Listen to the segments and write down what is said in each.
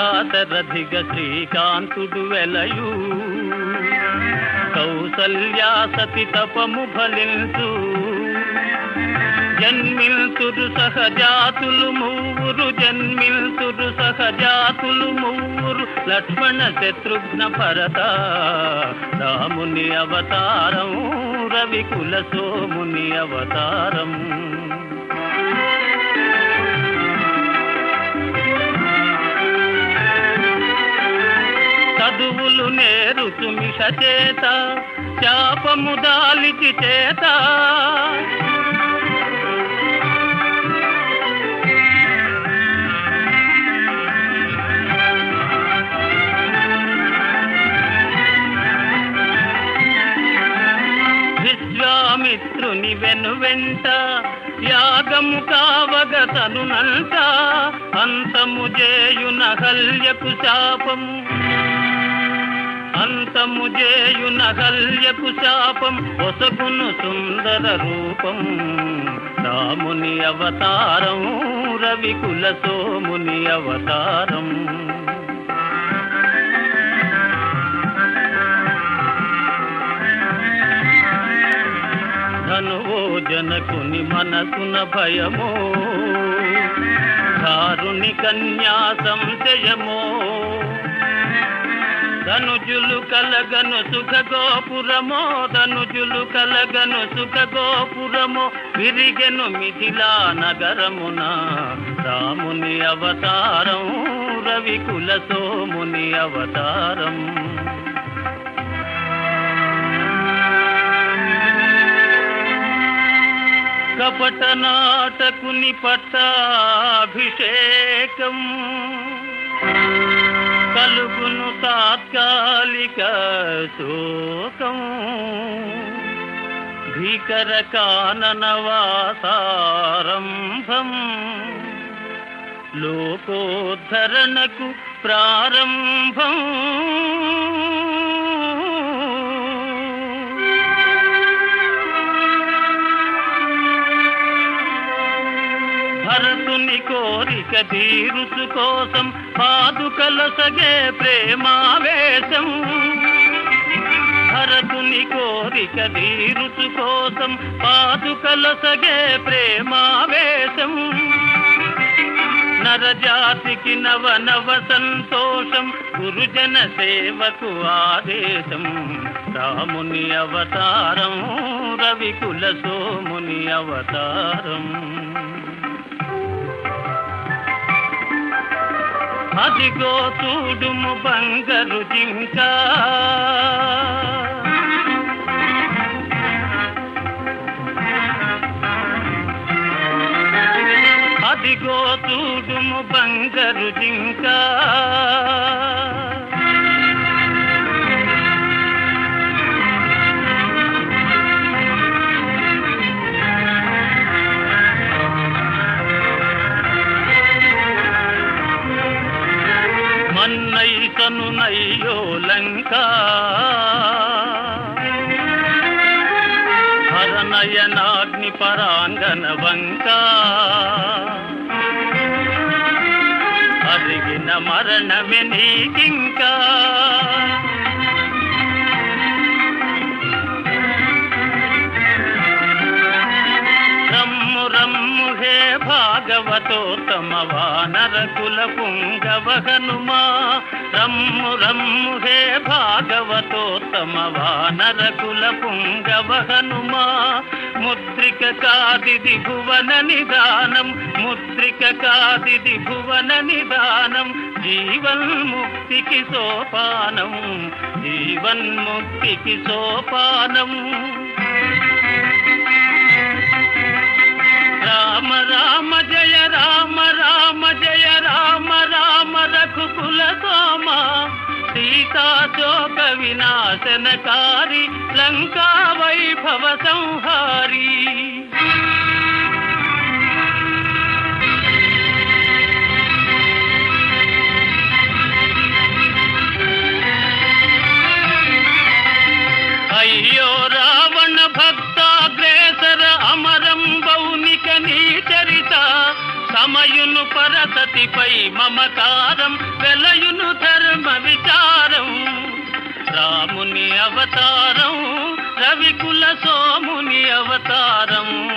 దాశరథిగ శ్రీకాంతుడు వెలయు. కౌసల్యాసతి తపము ఫలించు. జన్మిల్తురు సహజాతులు మూవురు జన్మిల్తురు సహజాతులు మూవురు లక్ష్మణ శత్రుఘ్న భరత రాముని అవతారం రవికుల సోముని అవతారం. చేత శాపము దాలికి చేత. విశ్వామిత్రుని వెను వెంట యాగము కావగ తనునంట. అంతము చేయున హల్యకు శాపము అంతము చేయున హల్యకు శాపం ఒసగును సుందర రూపం. రాముని అవతారం రవికుల సోముని అవతారం. ధనువో జనకుని మనసున భయమో దారుని కన్యా సంశయమో ధనుజులు కలగను సుఖ గోపురమో ధనుజులు కలగను సుఖ గోపురమో విరిగెను మిథిలా నగరమున. రాముని అవతారం రవికుల సోముని అవతారం. కపట నాటకుని పట్టాభిషేకం. కలుగును తాత్కాలిక శోకం. భీకర కాననవాసారంభం లోకోద్ధరణకు ప్రారంభం. భరతుని కోరిక తీరుసు కోసం పాదుకలసగే ప్రేమావేశం. భరతుని కోరిక తీరుసు కోసం పాదుకలసగే ప్రేమావేశం. నరజాతికి నవ నవ సంతోషం గురుజన సేవకు ఆదేశం. రాముని అవతారం రవికుల సోముని అవతారం. అదిగో చూడుము బంగరు జింక. అదిగో చూడుము బంగరు జింకా. మన్నైతను నయ్యో లంక. హరనయనాగ్ని పరాంగన వంక. అరిగిన మరణమే నీకింకా. భాగవతోత్తమ వానర కుల పుంగవ హనుమా రమ్ము రమ్ము హే భాగవతోత్తమ వానర కుల పుంగవ హనుమా ముద్రిక కాదిది భువన నిదానం ముద్రిక కాదిది భువన నిదానం. జీవన్ముక్తికి సోపానం జీవన్ముక్తికి సోపానం. राम राम जय, राम राम जय, राम राम, रघुकुल सोमा सीता चोक विनाशनकारी, लंका वैभव संहारी। సమయును మమతారం వెలయును ధర్మ విచారం. రాముని అవతారం రవికుల సోముని అవతారం.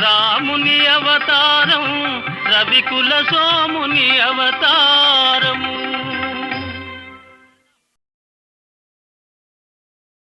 రాముని అవతారం రవికుల సోముని అవతారము